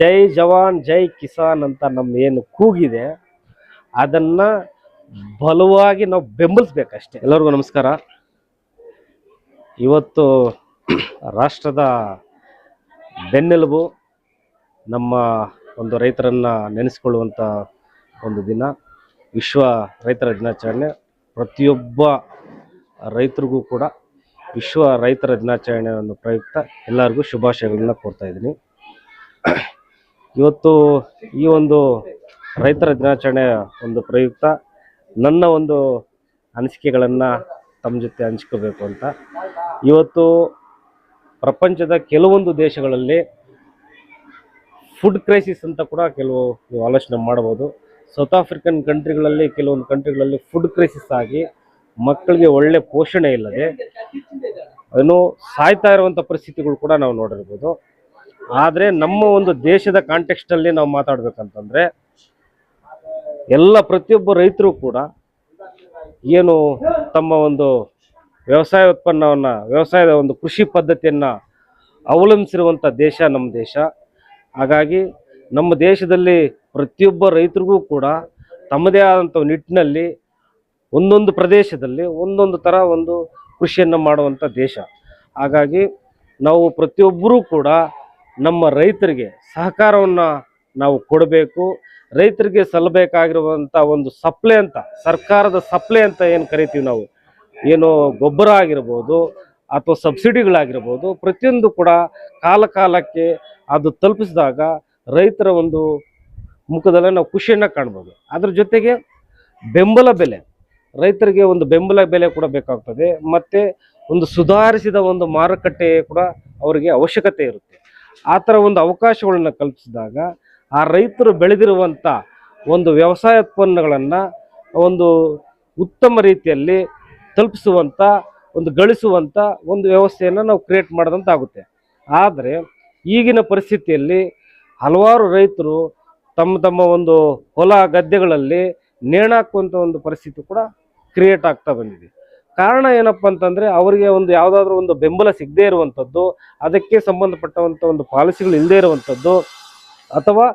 ಜೈ ಜವಾನ್ ಜೈ ಕಿಸಾನ್ ಅಂತ ನಮ್ಮ ಏನು ಕೂಗಿದೆ. ಅದನ್ನ ಬಲವಾಗಿ ನಾವು ಬೆಂಬಲಿಸ್ಬೇಕಷ್ಟೇ. ಎಲ್ಲರಿಗೂ ನಮಸ್ಕಾರ. ಇವತ್ತು ರಾಷ್ಟ್ರದ ಬೆನ್ನೆಲುಬು ನಮ್ಮ ಒಂದು ರೈತರನ್ನು ನೆನೆಸ್ಕೊಳ್ಳುವಂಥ ಒಂದು ದಿನ ವಿಶ್ವ ರೈತರ ದಿನಾಚರಣೆ. ಪ್ರತಿಯೊಬ್ಬ ರೈತರಿಗೂ ಕೂಡ ವಿಶ್ವ ರೈತರ ದಿನಾಚರಣೆಯನ್ನು ಪ್ರಯುಕ್ತ ಎಲ್ಲರಿಗೂ ಶುಭಾಶಯಗಳನ್ನ ಕೋರ್ತಾ ಇದ್ದೀನಿ. ಇವತ್ತು ಈ ಒಂದು ರೈತರ ದಿನಾಚರಣೆಯ ಒಂದು ಪ್ರಯುಕ್ತ. ನನ್ನ ಒಂದು ಅನಿಸಿಕೆಗಳನ್ನು ತಮ್ಮ ಜೊತೆ ಹಂಚ್ಕೋಬೇಕು ಅಂತ. ಇವತ್ತು ಪ್ರಪಂಚದ ಕೆಲವೊಂದು ದೇಶಗಳಲ್ಲಿ ಫುಡ್ ಕ್ರೈಸಿಸ್ ಅಂತ ಕೂಡ ಕೆಲವು ನೀವು ಆಲೋಚನೆ ಮಾಡ್ಬೋದು. ಸೌತ್ ಆಫ್ರಿಕನ್ ಕಂಟ್ರಿಗಳಲ್ಲಿ ಕೆಲವೊಂದು ಕಂಟ್ರಿಗಳಲ್ಲಿ ಫುಡ್ ಕ್ರೈಸಿಸ್ ಆಗಿ ಮಕ್ಕಳಿಗೆ ಒಳ್ಳೆ ಪೋಷಣೆ ಇಲ್ಲದೆ ಏನು ಸಾಯ್ತಾ ಇರುವಂಥ ಪರಿಸ್ಥಿತಿಗಳು ಕೂಡ ನಾವು ನೋಡಿರ್ಬೋದು. ಆದರೆ ನಮ್ಮ ಒಂದು ದೇಶದ ಕಾಂಟೆಕ್ಸ್ಟಲ್ಲಿ ನಾವು ಮಾತಾಡ್ಬೇಕಂತಂದರೆ, ಎಲ್ಲ ಪ್ರತಿಯೊಬ್ಬ ರೈತರು ಕೂಡ ಏನು ತಮ್ಮ ಒಂದು ವ್ಯವಸಾಯ ಉತ್ಪನ್ನವನ್ನು, ವ್ಯವಸಾಯದ ಒಂದು ಕೃಷಿ ಪದ್ಧತಿಯನ್ನು ಅವಲಂಬಿಸಿರುವಂಥ ದೇಶ ನಮ್ಮ ದೇಶ. ಹಾಗಾಗಿ ನಮ್ಮ ದೇಶದಲ್ಲಿ ಪ್ರತಿಯೊಬ್ಬ ರೈತರಿಗೂ ಕೂಡ ತಮ್ಮದೇ ಆದಂಥ ನಿಟ್ಟಿನಲ್ಲಿ ಒಂದೊಂದು ಪ್ರದೇಶದಲ್ಲಿ ಒಂದೊಂದು ಥರ ಒಂದು ಕೃಷಿಯನ್ನು ಮಾಡುವಂಥ ದೇಶ. ಹಾಗಾಗಿ ನಾವು ಪ್ರತಿಯೊಬ್ಬರೂ ಕೂಡ ನಮ್ಮ ರೈತರಿಗೆ ಸಹಕಾರವನ್ನು ನಾವು ಕೊಡಬೇಕು. ರೈತರಿಗೆ ಸಲ್ಲಬೇಕಾಗಿರುವಂಥ ಒಂದು ಸಪ್ಲೈ ಅಂತ, ಸರ್ಕಾರದ ಸಪ್ಲೈ ಅಂತ ಏನು ಕರಿತೀವಿ ನಾವು? ಏನು ಗೊಬ್ಬರ ಆಗಿರ್ಬೋದು ಅಥವಾ ಸಬ್ಸಿಡಿಗಳಾಗಿರ್ಬೋದು ಪ್ರತಿಯೊಂದು ಕೂಡ ಕಾಲ ಕಾಲಕ್ಕೆ ಅದು ತಲುಪಿಸಿದಾಗ ರೈತರ ಒಂದು ಮುಖದಲ್ಲಿ ನಾವು ಖುಷಿಯನ್ನು ಕಾಣ್ಬೋದು. ಅದ್ರ ಜೊತೆಗೆ ಬೆಂಬಲ ಬೆಲೆ, ರೈತರಿಗೆ ಒಂದು ಬೆಂಬಲ ಬೆಲೆ ಕೂಡ ಬೇಕಾಗ್ತದೆ. ಮತ್ತು ಒಂದು ಸುಧಾರಿಸಿದ ಒಂದು ಮಾರುಕಟ್ಟೆ ಕೂಡ ಅವರಿಗೆ ಅವಶ್ಯಕತೆ ಇರುತ್ತೆ. ಆ ಥರ ಒಂದು ಅವಕಾಶಗಳನ್ನ ಕಲ್ಪಿಸಿದಾಗ ಆ ರೈತರು ಬೆಳೆದಿರುವಂಥ ಒಂದು ವ್ಯವಸಾಯ ಉತ್ಪನ್ನಗಳನ್ನು ಒಂದು ಉತ್ತಮ ರೀತಿಯಲ್ಲಿ ತಲುಪಿಸುವಂಥ, ಒಂದು ಗಳಿಸುವಂಥ ಒಂದು ವ್ಯವಸ್ಥೆಯನ್ನು ನಾವು ಕ್ರಿಯೇಟ್ ಮಾಡಿದಂತಾಗುತ್ತೆ. ಆದರೆ ಈಗಿನ ಪರಿಸ್ಥಿತಿಯಲ್ಲಿ ಹಲವಾರು ರೈತರು ತಮ್ಮ ತಮ್ಮ ಒಂದು ಹೊಲ ಗದ್ದೆಗಳಲ್ಲಿ ನೇಣಾಕುವಂಥ ಒಂದು ಪರಿಸ್ಥಿತಿ ಕೂಡ ಕ್ರಿಯೇಟ್ ಆಗ್ತಾ ಬಂದಿದೆ. ಕಾರಣ ಏನಪ್ಪ ಅಂತಂದ್ರೆ ಅವರಿಗೆ ಒಂದು ಯಾವುದಾದ್ರೂ ಒಂದು ಬೆಂಬಲ ಸಿಗದೇ ಇರುವಂಥದ್ದು, ಅದಕ್ಕೆ ಸಂಬಂಧಪಟ್ಟಂತ ಒಂದು ಪಾಲಿಸಿಗಳು ಇಲ್ಲದೇ ಇರುವಂಥದ್ದು, ಅಥವಾ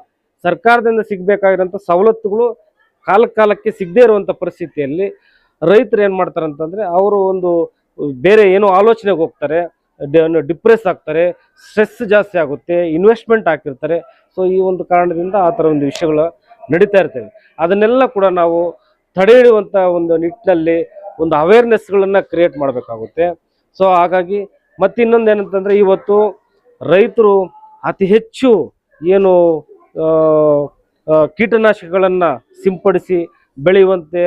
ಸರ್ಕಾರದಿಂದ ಸಿಗಬೇಕಾಗಿರೋಂಥ ಸವಲತ್ತುಗಳು ಕಾಲ ಕಾಲಕ್ಕೆ ಸಿಗದೇ ಇರುವಂಥ ಪರಿಸ್ಥಿತಿಯಲ್ಲಿ ರೈತರು ಏನು ಮಾಡ್ತಾರೆ ಅಂತಂದರೆ ಅವರು ಒಂದು ಬೇರೆ ಏನೋ ಆಲೋಚನೆಗೆ ಹೋಗ್ತಾರೆ ಡಿಪ್ರೆಸ್ ಆಗ್ತಾರೆ, ಸ್ಟ್ರೆಸ್ ಜಾಸ್ತಿ ಆಗುತ್ತೆ, ಇನ್ವೆಸ್ಟ್ಮೆಂಟ್ ಹಾಕಿರ್ತಾರೆ. ಸೊ, ಈ ಒಂದು ಕಾರಣದಿಂದ ಆ ಥರ ಒಂದು ವಿಷಯಗಳು ನಡೀತಾ ಇರ್ತವೆ. ಅದನ್ನೆಲ್ಲ ಕೂಡ ನಾವು ತಡೆ ಒಂದು ನಿಟ್ಟಿನಲ್ಲಿ ಒಂದು ಅವೇರ್ನೆಸ್ಗಳನ್ನು ಕ್ರಿಯೇಟ್ ಮಾಡಬೇಕಾಗುತ್ತೆ. ಸೊ ಹಾಗಾಗಿ ಮತ್ತೆ ಇನ್ನೊಂದು ಏನಂತಂದರೆ ಇವತ್ತು ರೈತರು ಅತಿ ಹೆಚ್ಚು ಏನು ಕೀಟನಾಶಕಗಳನ್ನು ಸಿಂಪಡಿಸಿ ಬೆಳೆಯುವಂತೆ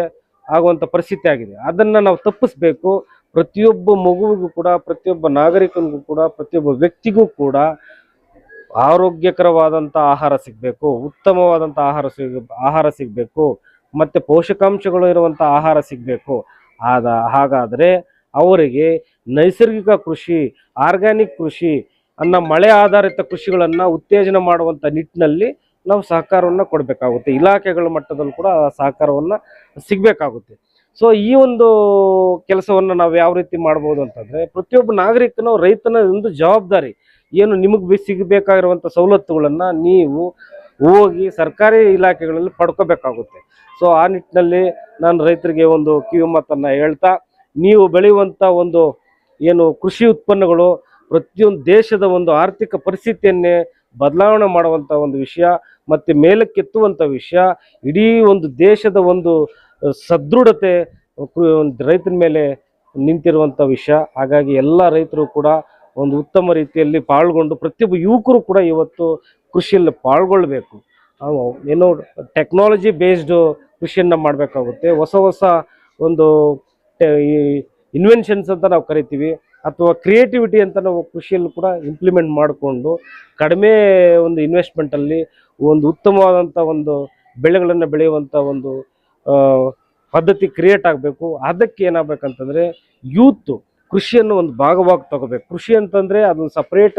ಆಗುವಂಥ ಪರಿಸ್ಥಿತಿ ಆಗಿದೆ. ಅದನ್ನು ನಾವು ತಪ್ಪಿಸ್ಬೇಕು. ಪ್ರತಿಯೊಬ್ಬ ಮಗುವಿಗೂ ಕೂಡ, ಪ್ರತಿಯೊಬ್ಬ ನಾಗರಿಕನಿಗೂ ಕೂಡ, ಪ್ರತಿಯೊಬ್ಬ ವ್ಯಕ್ತಿಗೂ ಕೂಡ ಆರೋಗ್ಯಕರವಾದಂಥ ಆಹಾರ ಸಿಗಬೇಕು ಉತ್ತಮವಾದಂಥ ಆಹಾರ ಸಿಗ, ಆಹಾರ ಸಿಗಬೇಕು, ಮತ್ತು ಪೋಷಕಾಂಶಗಳು ಇರುವಂಥ ಆಹಾರ ಸಿಗಬೇಕು. ಆದ ಹಾಗಾದರೆ ಅವರಿಗೆ ನೈಸರ್ಗಿಕ ಕೃಷಿ, ಆರ್ಗ್ಯಾನಿಕ್ ಕೃಷಿ ಅನ್ನ ಮಳೆ ಆಧಾರಿತ ಕೃಷಿಗಳನ್ನು ಉತ್ತೇಜನ ಮಾಡುವಂಥ ನಿಟ್ಟಿನಲ್ಲಿ ನಾವು ಸಹಕಾರವನ್ನು ಕೊಡಬೇಕಾಗುತ್ತೆ. ಇಲಾಖೆಗಳ ಮಟ್ಟದಲ್ಲಿ ಕೂಡ ಆ ಸಹಕಾರವನ್ನು ಸಿಗಬೇಕಾಗುತ್ತೆ. ಸೊ ಈ ಒಂದು ಕೆಲಸವನ್ನು ನಾವು ಯಾವ ರೀತಿ ಮಾಡ್ಬೋದು ಅಂತಂದರೆ ಪ್ರತಿಯೊಬ್ಬ ನಾಗರಿಕನು ರೈತನ ಒಂದು ಜವಾಬ್ದಾರಿ. ಏನು ನಿಮಗೆ ಸಿಗಬೇಕಾಗಿರುವಂಥ ಸವಲತ್ತುಗಳನ್ನು ನೀವು ಹೋಗಿ ಸರ್ಕಾರಿ ಇಲಾಖೆಗಳಲ್ಲಿ ಪಡ್ಕೋಬೇಕಾಗುತ್ತೆ. ಸೊ ಆ ನಿಟ್ಟಿನಲ್ಲಿ ನಾನು ರೈತರಿಗೆ ಒಂದು ಕಿವಿ ಮಾತನ್ನು ಹೇಳ್ತಾ, ನೀವು ಬೆಳೆಯುವಂಥ ಒಂದು ಏನು ಕೃಷಿ ಉತ್ಪನ್ನಗಳು ಪ್ರತಿಯೊಂದು ದೇಶದ ಒಂದು ಆರ್ಥಿಕ ಪರಿಸ್ಥಿತಿಯನ್ನೇ ಬದಲಾವಣೆ ಮಾಡುವಂಥ ಒಂದು ವಿಷಯ, ಮತ್ತು ಮೇಲಕ್ಕೆತ್ತುವಂಥ ವಿಷಯ, ಇಡೀ ಒಂದು ದೇಶದ ಒಂದು ಸದೃಢತೆ ರೈತನ ಮೇಲೆ ನಿಂತಿರುವಂಥ ವಿಷಯ. ಹಾಗಾಗಿ ಎಲ್ಲ ರೈತರು ಕೂಡ ಒಂದು ಉತ್ತಮ ರೀತಿಯಲ್ಲಿ ಪಾಲ್ಗೊಂಡು ಪ್ರತಿಯೊಬ್ಬ ಯುವಕರು ಕೂಡ ಇವತ್ತು ಕೃಷಿಯಲ್ಲಿ ಪಾಲ್ಗೊಳ್ಬೇಕು. ಏನೋ ಟೆಕ್ನಾಲಜಿ ಬೇಸ್ಡು ಕೃಷಿಯನ್ನು ಮಾಡಬೇಕಾಗುತ್ತೆ. ಹೊಸ ಹೊಸ ಒಂದು ಇನ್ವೆನ್ಷನ್ಸ್ ಅಂತ ನಾವು ಕರಿತೀವಿ. ಅಥವಾ ಕ್ರಿಯೇಟಿವಿಟಿ ಅಂತ ನಾವು ಕೃಷಿಯಲ್ಲಿ ಕೂಡ ಇಂಪ್ಲಿಮೆಂಟ್ ಮಾಡಿಕೊಂಡು ಕಡಿಮೆ ಒಂದು ಇನ್ವೆಸ್ಟ್ಮೆಂಟಲ್ಲಿ ಒಂದು ಉತ್ತಮವಾದಂಥ ಒಂದು ಬೆಳೆಗಳನ್ನು ಬೆಳೆಯುವಂಥ ಒಂದು ಪದ್ಧತಿ ಕ್ರಿಯೇಟ್ ಆಗಬೇಕು. ಅದಕ್ಕೆ ಏನಾಗಬೇಕಂತಂದರೆ ಯೂತ್ ಕೃಷಿಯನ್ನು ಒಂದು ಭಾಗವಾಗಿ ತಗೋಬೇಕು. ಕೃಷಿ ಅಂತಂದರೆ ಅದೊಂದು ಸಪ್ರೇಟ್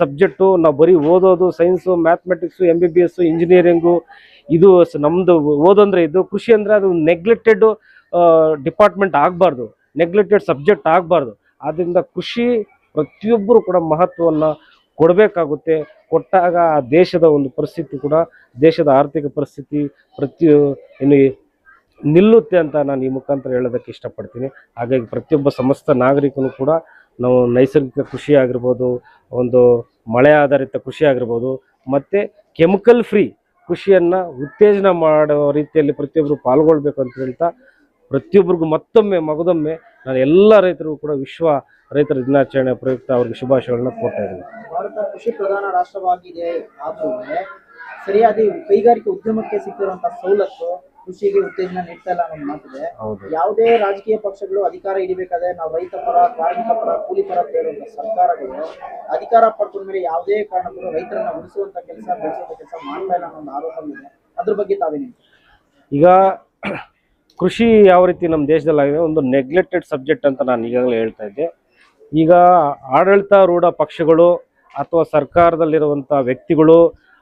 ಸಬ್ಜೆಕ್ಟು ನಾವು ಬರೀ ಓದೋದು science mathematics M B B S engineering ಇದು ನಮ್ಮದು ಓದಂದ್ರೆ ಇದು. ಕೃಷಿ ಅಂದರೆ ಅದು ನೆಗ್ಲೆಕ್ಟೆಡ್ ಡಿಪಾರ್ಟ್ಮೆಂಟ್ ಆಗಬಾರ್ದು. ನೆಗ್ಲೆಕ್ಟೆಡ್ ಸಬ್ಜೆಕ್ಟ್ ಆಗಬಾರ್ದು. ಆದ್ದರಿಂದ ಕೃಷಿ ಪ್ರತಿಯೊಬ್ಬರು ಕೂಡ ಮಹತ್ವವನ್ನು ಕೊಡಬೇಕಾಗುತ್ತೆ. ಕೊಟ್ಟಾಗ ಆ ದೇಶದ ಒಂದು ಪರಿಸ್ಥಿತಿ ಕೂಡ, ದೇಶದ ಆರ್ಥಿಕ ಪರಿಸ್ಥಿತಿ ಪ್ರತಿ ಏನು ನಿಲ್ಲುತ್ತೆ ಅಂತ ನಾನು ಈ ಮುಖಾಂತರ ಹೇಳೋದಕ್ಕೆ ಇಷ್ಟಪಡ್ತೀನಿ. ಹಾಗಾಗಿ ಪ್ರತಿಯೊಬ್ಬ ಸಮಸ್ತ ನಾಗರಿಕನು ಕೂಡ ನಾವು ನೈಸರ್ಗಿಕ ಕೃಷಿ ಆಗಿರ್ಬೋದು, ಒಂದು ಮಳೆ ಆಧಾರಿತ ಕೃಷಿ ಆಗಿರ್ಬೋದು, ಮತ್ತು ಕೆಮಿಕಲ್ ಫ್ರೀ ಕೃಷಿಯನ್ನು ಉತ್ತೇಜನ ಮಾಡೋ ರೀತಿಯಲ್ಲಿ ಪ್ರತಿಯೊಬ್ಬರು ಪಾಲ್ಗೊಳ್ಬೇಕು ಅಂತ ಹೇಳ್ತಾ ಪ್ರತಿಯೊಬ್ಬರಿಗೂ ಮತ್ತೊಮ್ಮೆ, ಮಗದೊಮ್ಮೆ ನಾನು ಎಲ್ಲ ರೈತರಿಗೂ ಕೂಡ ವಿಶ್ವ ರೈತರ ದಿನಾಚರಣೆ ಪ್ರಯುಕ್ತ ಅವ್ರಿಗೆ ಶುಭಾಶಯಗಳನ್ನ ಕೊಡ್ತಾ ಇದ್ದೀನಿ. ಭಾರತ ಕೃಷಿ ಪ್ರಧಾನ ರಾಷ್ಟ್ರವಾಗಿದೆ ಆದ್ರೂ ಸರಿಯಾದ ಕೈಗಾರಿಕೆ ಉದ್ಯಮಕ್ಕೆ ಸಿಕ್ಕಿರುವಂತಹ ಸವಲತ್ತು ಕೃಷಿಗೆ ಉತ್ತೇಜನ ನೀಡ್ತಾ ಇಲ್ಲ ಅನ್ನೋ ಮಾತಿದೆ. ಹೌದು. ಯಾವುದೇ ರಾಜಕೀಯ ಪಕ್ಷಗಳು ಅಧಿಕಾರ ಹಿಡಿಬೇಕಾದ್ರೆ ನಾವು ರೈತ ಪರ ಕಾರ್ಮಿಕ ಪರ ಕೂಲಿ ಪರ ಅಂತ ಸರ್ಕಾರಗಳು ಅಧಿಕಾರ ಪಡ್ಕೊಂಡ ಮೇಲೆ ಯಾವುದೇ ಕಾರಣಕ್ಕೂ ರೈತರನ್ನ ಉಳಿಸುವಂತ ಕೆಲಸ ಬೆಳೆಸುವಂತ ಕೆಲಸ ಮಾಡ್ತಾ ಇಲ್ಲ ಅನ್ನೋ ಒಂದು ಆರೋಪ ಇದೆ. ಅದ್ರ ಬಗ್ಗೆ ತಾವೇನು ಈಗ ಕೃಷಿ ಯಾವ ರೀತಿ ನಮ್ಮ ದೇಶದಲ್ಲಾಗಿದೆ ಒಂದು ನೆಗ್ಲೆಕ್ಟೆಡ್ ಸಬ್ಜೆಕ್ಟ್ ಅಂತ ನಾನು ಈಗಾಗಲೇ ಹೇಳ್ತಾ ಇದ್ದೆ. ಈಗ ಆಡಳಿತಾರೂಢ ಪಕ್ಷಗಳು ಅಥವಾ ಸರ್ಕಾರದಲ್ಲಿರುವಂಥ ವ್ಯಕ್ತಿಗಳು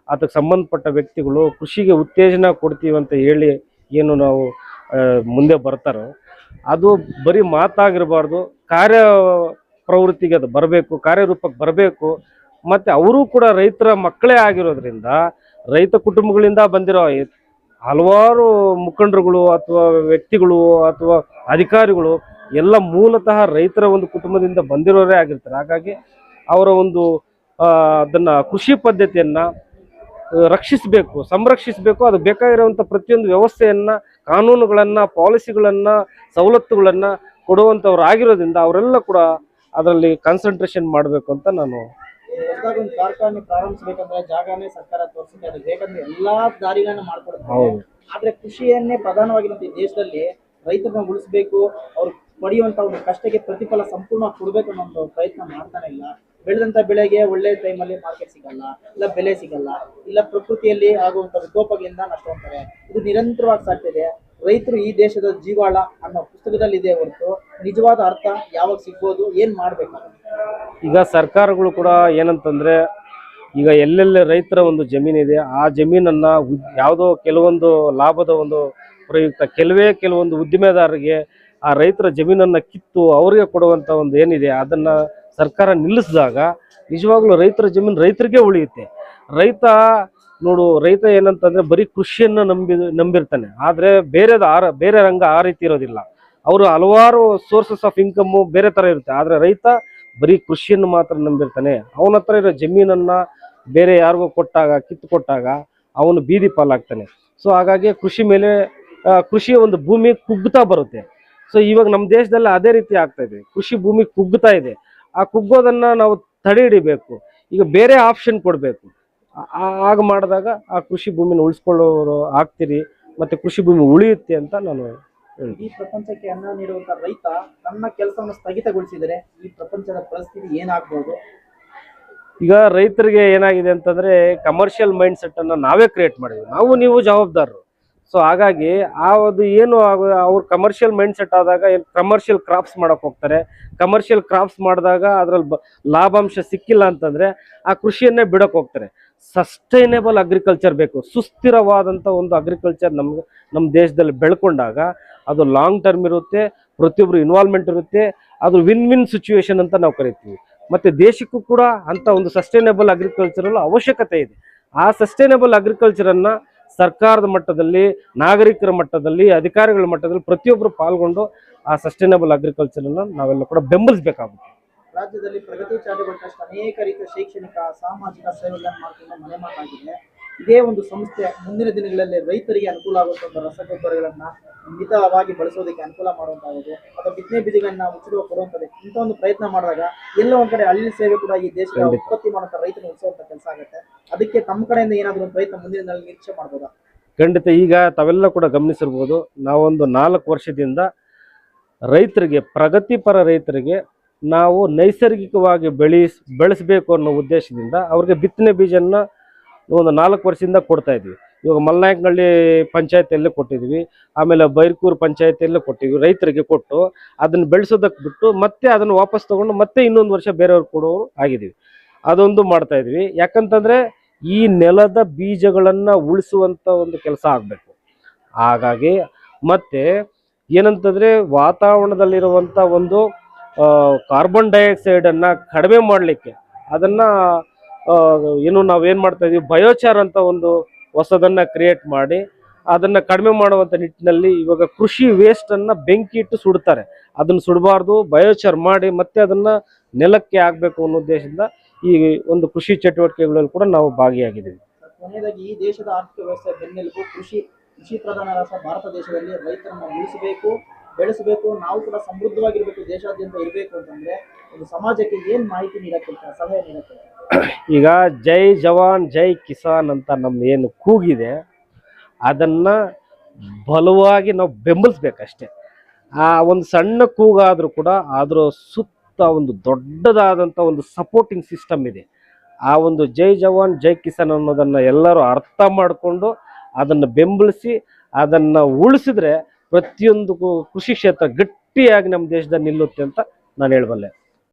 ಅದಕ್ಕೆ ಸಂಬಂಧಪಟ್ಟ ವ್ಯಕ್ತಿಗಳು ಕೃಷಿಗೆ ಉತ್ತೇಜನ ಕೊಡ್ತೀವಿ ಅಂತ ಹೇಳಿ ಏನು ನಾವು ಮುಂದೆ ಬರ್ತಾರೋ, ಅದು ಬರೀ ಮಾತಾಗಿರಬಾರ್ದು, ಕಾರ್ಯ ಪ್ರವೃತ್ತಿಗೆ ಅದು ಬರಬೇಕು, ಕಾರ್ಯರೂಪಕ್ಕೆ ಬರಬೇಕು. ಮತ್ತು ಅವರು ಕೂಡ ರೈತರ ಮಕ್ಕಳೇ ಆಗಿರೋದ್ರಿಂದ, ರೈತ ಕುಟುಂಬಗಳಿಂದ ಬಂದಿರೋ ಹಲವಾರು ಮುಖಂಡರುಗಳು ಅಥವಾ ವ್ಯಕ್ತಿಗಳು ಅಥವಾ ಅಧಿಕಾರಿಗಳು ಎಲ್ಲ ಮೂಲತಃ ರೈತರ ಒಂದು ಕುಟುಂಬದಿಂದ ಬಂದಿರೋರೇ ಆಗಿರ್ತಾರೆ. ಹಾಗಾಗಿ ಅವರ ಒಂದು ಅದನ್ನು ಕೃಷಿ ಪದ್ಧತಿಯನ್ನ ರಕ್ಷಿಸಬೇಕು ಸಂರಕ್ಷಿಸಬೇಕು ಅದು ಬೇಕಾಗಿರುವಂಥ ಪ್ರತಿಯೊಂದು ವ್ಯವಸ್ಥೆಯನ್ನು ಕಾನೂನುಗಳನ್ನು ಪಾಲಿಸಿಗಳನ್ನು ಸವಲತ್ತುಗಳನ್ನು ಕೊಡುವಂಥವ್ರು ಆಗಿರೋದ್ರಿಂದ ಅವರೆಲ್ಲ ಕೂಡ ಅದರಲ್ಲಿ ಕಾನ್ಸಂಟ್ರೇಷನ್ ಮಾಡಬೇಕು ಅಂತ ನಾನು ಒಂದು ಕಾರ್ಖಾನೆ ಪ್ರಾರಂಭಿಸಬೇಕಂದ್ರೆ ಜಾಗನೇ ಸರ್ಕಾರ ತೋರಿಸಿದೆ ಅದು ಬೇಕಂದ್ರೆ ಎಲ್ಲಾ ದಾರಿಗಳನ್ನ ಮಾಡ್ಕೊಡುತ್ತೆ. ಆದ್ರೆ ಕೃಷಿಯನ್ನೇ ಪ್ರಧಾನವಾಗಿರುವಂತ ಈ ದೇಶದಲ್ಲಿ ರೈತರನ್ನ ಉಳಿಸ್ಬೇಕು ಅವ್ರು ಪಡೆಯುವಂತ ಒಂದು ಕಷ್ಟಕ್ಕೆ ಪ್ರತಿಫಲ ಸಂಪೂರ್ಣ ಕೊಡಬೇಕು ಅನ್ನೋ ಒಂದು ಪ್ರಯತ್ನ ಮಾಡ್ತಾನೆ ಇಲ್ಲ. ಬೆಳೆದಂತ ಬೆಳೆಗೆ ಒಳ್ಳೆ ಟೈಮಲ್ಲಿ ಮಾರ್ಕೆಟ್ ಸಿಗಲ್ಲ, ಇಲ್ಲ ಬೆಲೆ ಸಿಗಲ್ಲ, ಇಲ್ಲ ಪ್ರಕೃತಿಯಲ್ಲಿ ಆಗುವಂತ ವಿಕೋಪಗಳಿಂದ ನಷ್ಟ ಹೋಗ್ತಾರೆ ಇದು ನಿರಂತರವಾಗಿ ಸಾಗ್ತಿದೆ. ರೈತರು ಈ ದೇಶದ ಜೀವಾಳ ಅನ್ನೋ ಪುಸ್ತಕದಲ್ಲಿ ಇದೆ ಹೊರತು. ನಿಜವಾದ ಅರ್ಥ ಯಾವಾಗ ಸಿಗ್ಬೋದು, ಏನ್ ಮಾಡ್ಬೇಕು? ಈಗ ಸರ್ಕಾರಗಳು ಕೂಡ ಏನಂತಂದ್ರೆ, ಈಗ ಎಲ್ಲೆಲ್ಲಿ ರೈತರ ಒಂದು ಜಮೀನಿದೆ ಆ ಜಮೀನನ್ನ ಯಾವುದೋ ಕೆಲವೊಂದು ಲಾಭದ ಒಂದು ಪ್ರಯುಕ್ತ, ಕೆಲವೇ ಕೆಲವೊಂದು ಉದ್ದಿಮೆದಾರರಿಗೆ ಆ ರೈತರ ಜಮೀನನ್ನ ಕಿತ್ತು ಅವರಿಗೆ ಕೊಡುವಂತ ಒಂದು ಏನಿದೆ, ಅದನ್ನ ಸರ್ಕಾರ ನಿಲ್ಲಿಸಿದಾಗ ನಿಜವಾಗ್ಲೂ ರೈತರ ಜಮೀನು ರೈತರಿಗೆ ಉಳಿಯುತ್ತೆ. ರೈತ ನೋಡು, ರೈತ ಏನಂತಂದ್ರೆ ಬರೀ ಕೃಷಿಯನ್ನ ನಂಬಿ, ನಂಬಿರ್ತಾನೆ. ಆದ್ರೆ ಬೇರೆದ ಆ, ಬೇರೆ ರಂಗ ಆ ರೀತಿ ಇರೋದಿಲ್ಲ. ಅವರು ಹಲವಾರು ಸೋರ್ಸಸ್ ಆಫ್ ಇನ್ಕಮ್ ಬೇರೆ ತರ ಇರುತ್ತೆ. ಆದ್ರೆ ರೈತ ಬರೀ ಕೃಷಿಯನ್ನು ಮಾತ್ರ ನಂಬಿರ್ತಾನೆ. ಅವನ ಹತ್ರ ಇರೋ ಜಮೀನನ್ನ ಬೇರೆ ಯಾರಿಗೂ ಕೊಟ್ಟಾಗ ಕಿತ್ತು ಕೊಟ್ಟಾಗ ಅವನು ಬೀದಿ ಪಾಲಾಗ್ತಾನೆ. ಸೊ ಹಾಗಾಗಿ ಕೃಷಿ ಮೇಲೆ ಕೃಷಿಯ ಒಂದು ಭೂಮಿ ಕುಗ್ಗುತ್ತಾ ಬರುತ್ತೆ. ಸೊ ಇವಾಗ ನಮ್ಮ ದೇಶದಲ್ಲಿ ಅದೇ ರೀತಿ ಆಗ್ತಾ ಇದೆ. ಕೃಷಿ ಭೂಮಿ ಕುಗ್ಗುತ್ತಾ ಇದೆ. ಆ ಕುಗ್ಗೋದನ್ನ ನಾವು ತಡೆ ಹಿಡಿಬೇಕು. ಈಗ ಬೇರೆ ಆಪ್ಷನ್ ಕೊಡಬೇಕು. ಆಗ ಮಾಡಿದಾಗ ಆ ಕೃಷಿ ಭೂಮಿನ ಉಳಿಸ್ಕೊಳ್ಳೋರು ಆಗ್ತೀರಿ ಮತ್ತೆ ಕೃಷಿ ಭೂಮಿ ಉಳಿಯುತ್ತೆ ಅಂತ ನಾನು ಈ ಪ್ರಪಂಚಕ್ಕೆ ಅನ್ನ ನೀಡುವಂತ ರೈತ ತನ್ನ ಕೆಲಸವನ್ನು ಸ್ಥಗಿತಗೊಳಿಸಿದರೆ ಈ ಪ್ರಪಂಚದ ಪರಿಸ್ಥಿತಿ ಏನಾಗ್ಬೋದು? ಈಗ ರೈತರಿಗೆ ಏನಾಗಿದೆ ಅಂತಂದ್ರೆ ಕಮರ್ಷಿಯಲ್ ಮೈಂಡ್ ಸೆಟ್ ಅನ್ನ ನಾವೇ ಕ್ರಿಯೇಟ್ ಮಾಡಿದ್ವಿ. ನಾವು ನೀವು ಜವಾಬ್ದಾರರು. ಸೊ ಹಾಗಾಗಿ ಆ ಅದು ಏನು ಅವ್ರು ಕಮರ್ಷಿಯಲ್ ಮೈಂಡ್ ಸೆಟ್ ಆದಾಗ ಕಮರ್ಷಿಯಲ್ ಕ್ರಾಪ್ಸ್ ಮಾಡೋಕೆ ಹೋಗ್ತಾರೆ. ಕಮರ್ಷಿಯಲ್ ಕ್ರಾಪ್ಸ್ ಮಾಡಿದಾಗ ಅದ್ರಲ್ಲಿ ಲಾಭಾಂಶ ಸಿಕ್ಕಿಲ್ಲ ಅಂತಂದ್ರೆ ಆ ಕೃಷಿಯನ್ನೇ ಬಿಡೋಕೆ ಹೋಗ್ತಾರೆ. ಸಸ್ಟೈನೇಬಲ್ ಅಗ್ರಿಕಲ್ಚರ್ ಬೇಕು. ಸುಸ್ಥಿರವಾದಂಥ ಒಂದು ಅಗ್ರಿಕಲ್ಚರ್ ನಮ್ಗೆ ನಮ್ಮ ದೇಶದಲ್ಲಿ ಬೆಳ್ಕೊಂಡಾಗ ಅದು ಲಾಂಗ್ ಟರ್ಮ್ ಇರುತ್ತೆ ಪ್ರತಿಯೊಬ್ಬರು ಇನ್ವಾಲ್ವ್ಮೆಂಟ್ ಇರುತ್ತೆ, ಅದು ವಿನ್ ವಿನ್ ಸಿಚುವೇಶನ್ ಅಂತ ನಾವು ಕರಿತೀವಿ. ಮತ್ತು ದೇಶಕ್ಕೂ ಕೂಡ ಅಂಥ ಒಂದು ಸಸ್ಟೈನೇಬಲ್ ಅಗ್ರಿಕಲ್ಚರಲ್ ಅವಶ್ಯಕತೆ ಇದೆ. ಆ ಸಸ್ಟೈನೇಬಲ್ ಅಗ್ರಿಕಲ್ಚರ್ ಅನ್ನ ಸರ್ಕಾರದ ಮಟ್ಟದಲ್ಲಿ, ನಾಗರಿಕರ ಮಟ್ಟದಲ್ಲಿ, ಅಧಿಕಾರಿಗಳ ಮಟ್ಟದಲ್ಲಿ ಪ್ರತಿಯೊಬ್ಬರು ಪಾಲ್ಗೊಂಡು ಆ ಸಸ್ಟೈನಬಲ್ ಅಗ್ರಿಕಲ್ಚರ್ ಅನ್ನು ನಾವೆಲ್ಲ ಕೂಡ ಬೆಂಬಲಿಸಬೇಕಾಗುತ್ತೆ. ರಾಜ್ಯದಲ್ಲಿ ಪ್ರಗತಿ ಅನೇಕ ರೀತಿಯ ಶೈಕ್ಷಣಿಕ, ಸಾಮಾಜಿಕ, ಸೇವೆಗಳನ್ನು ಮಾಡ್ಕೊಂಡು ಮನೆ ಮಾತಾಗಿದೆ ಇದೇ ಒಂದು ಸಂಸ್ಥೆ ಮುಂದಿನ ದಿನಗಳಲ್ಲಿ ರೈತರಿಗೆ ಅನುಕೂಲ ಆಗುವಂತಹ ರಸಗೊಬ್ಬರಗಳನ್ನ ಮಿತವಾಗಿ ಬಳಸೋದಕ್ಕೆ ಅನುಕೂಲ ಮಾಡುವಂಥದ್ದು ಅಥವಾ ಬಿತ್ತನೆ ಬೀಜಗಳನ್ನ ಉಚಿತವಾಗಿ ಕೊಡುವಂಥದ್ದು ಇಂಥ ಒಂದು ಪ್ರಯತ್ನ ಮಾಡಿದಾಗ ಎಲ್ಲ ಒಂದ್ ಕಡೆ ಹಳ್ಳಿ ಸೇವೆ ಕೂಡ ಈ ದೇಶದ. ಉತ್ಪತ್ತಿ ಮಾಡುವಂಥ ರೈತನ ಉಳಿಸುವಂತ ಕೆಲಸ ಆಗುತ್ತೆ. ಅದಕ್ಕೆ ತಮ್ಮ ಕಡೆಯಿಂದ ಏನಾದರೂ ಒಂದು ಪ್ರಯತ್ನ ಮುಂದಿನ ದಿನಗಳಲ್ಲಿ ನಿರೀಕ್ಷೆ ಮಾಡ್ಬೋದಾ? ಖಂಡಿತ ಈಗ ತಾವೆಲ್ಲ ಕೂಡ ಗಮನಿಸಿರ್ಬೋದು ನಾವೊಂದು ನಾಲ್ಕು ವರ್ಷದಿಂದ ರೈತರಿಗೆ ಪ್ರಗತಿಪರ ರೈತರಿಗೆ ನಾವು ನೈಸರ್ಗಿಕವಾಗಿ ಬೆಳೆಸ್ ಬೆಳೆಸಬೇಕು ಅನ್ನೋ ಉದ್ದೇಶದಿಂದ ಅವ್ರಿಗೆ ಬಿತ್ತನೆ ಬೀಜನ ಒಂದು ನಾಲ್ಕು ವರ್ಷದಿಂದ ಕೊಡ್ತಾ ಇದ್ವಿ. ಇವಾಗ ಮಲ್ನಾಯಕನಹಳ್ಳಿ ಪಂಚಾಯತಿಯಲ್ಲೇ ಕೊಟ್ಟಿದ್ವಿ. ಆಮೇಲೆ ಬೈರ್ಕೂರು ಪಂಚಾಯತಿಯಲ್ಲೇ ಕೊಟ್ಟಿದ್ವಿ, ರೈತರಿಗೆ ಕೊಟ್ಟು ಅದನ್ನು ಬೆಳೆಸೋದಕ್ಕೆ ಬಿಟ್ಟು ಮತ್ತೆ ಅದನ್ನು ವಾಪಸ್ ತಗೊಂಡು ಮತ್ತೆ ಇನ್ನೊಂದು ವರ್ಷ ಬೇರೆಯವ್ರು ಕೊಡೋರು ಆಗಿದ್ದೀವಿ ಅದೊಂದು ಮಾಡ್ತಾ ಇದ್ವಿ. ಯಾಕಂತಂದ್ರೆ ಈ ನೆಲದ ಬೀಜಗಳನ್ನು ಉಳಿಸುವಂತ ಒಂದು ಕೆಲಸ ಆಗಬೇಕು. ಹಾಗಾಗಿ ಮತ್ತೆ ಏನಂತಂದ್ರೆ ವಾತಾವರಣದಲ್ಲಿರುವಂತ ಒಂದು ಕಾರ್ಬನ್ ಡೈಆಕ್ಸೈಡನ್ನು ಕಡಿಮೆ ಮಾಡಲಿಕ್ಕೆ ಅದನ್ನ ಏನು ನಾವೇನ್ ಮಾಡ್ತಾ ಇದೀವಿ? ಬಯೋಚಾರ್ ಅಂತ ಒಂದು ಹೊಸದನ್ನ ಕ್ರಿಯೇಟ್ ಮಾಡಿ, ಅದನ್ನ ಕಡಿಮೆ ಮಾಡುವಂತ ನಿಟ್ಟಿನಲ್ಲಿ ಇವಾಗ ಕೃಷಿ ವೇಸ್ಟ್ ಅನ್ನ ಬೆಂಕಿ ಇಟ್ಟು ಸುಡ್ತಾರೆ. ಅದನ್ನ ಸುಡಬಾರ್ದು ಬಯೋಚಾರ್ ಮಾಡಿ ಮತ್ತೆ ಅದನ್ನ ನೆಲಕ್ಕೆ ಆಗ್ಬೇಕು ಅನ್ನೋ ಉದ್ದೇಶದಿಂದ ಈ ಒಂದು ಕೃಷಿ ಚಟುವಟಿಕೆಗಳಲ್ಲಿ ಕೂಡ ನಾವು ಭಾಗಿಯಾಗಿದ್ದೀವಿ. ಕೊನೆಯದಾಗಿ ಈ ದೇಶದ ಆರ್ಥಿಕ ವ್ಯವಸ್ಥೆ ಬೆನ್ನೆಲುಬು, ಕೃಷಿ ಕೃಷಿ ಪ್ರಧಾನ ಭಾರತ ದೇಶದಲ್ಲಿ ರೈತರನ್ನ ಉಳಿಸಬೇಕು. ಬೆಳೆಸಬೇಕು, ನಾವು ಕೂಡ ಸಮೃದ್ಧವಾಗಿರ್ಬೇಕು, ದೇಶಾದ್ಯಂತ ಇರಬೇಕು ಅಂತಂದ್ರೆ ಒಂದು ಸಮಾಜಕ್ಕೆ ಏನ್ ಮಾಹಿತಿ ನೀಡಕ್ಕೆ ಸಲಹೆ ನೀಡಕ್ಕೆ ಈಗ ಜೈ ಜವಾನ್, ಜೈ ಕಿಸಾನ್ ಅಂತ ನಮ್ಮ ಏನು ಕೂಗಿದೆ, ಅದನ್ನ ಬಲವಾಗಿ ನಾವು ಬೆಂಬಲಿಸ್ಬೇಕಷ್ಟೇ. ಆ ಒಂದು ಸಣ್ಣ ಕೂಗಾದ್ರೂ ಕೂಡ ಅದರ ಸುತ್ತ ಒಂದು ದೊಡ್ಡದಾದಂಥ ಒಂದು ಸಪೋರ್ಟಿಂಗ್ ಸಿಸ್ಟಮ್ ಇದೆ. ಆ ಒಂದು ಜೈ ಜವಾನ್, ಜೈ ಕಿಸಾನ್ ಅನ್ನೋದನ್ನ ಎಲ್ಲರೂ ಅರ್ಥ ಮಾಡಿಕೊಂಡು ಅದನ್ನು ಬೆಂಬಲಿಸಿ ಅದನ್ನ ಉಳಿಸಿದ್ರೆ ಪ್ರತಿಯೊಂದು ಕೃಷಿ ಕ್ಷೇತ್ರ ಗಟ್ಟಿಯಾಗಿ ನಮ್ಮ ದೇಶದಲ್ಲಿ ನಿಲ್ಲುತ್ತೆ ಅಂತ ನಾನು ಹೇಳಬಲ್ಲೆ.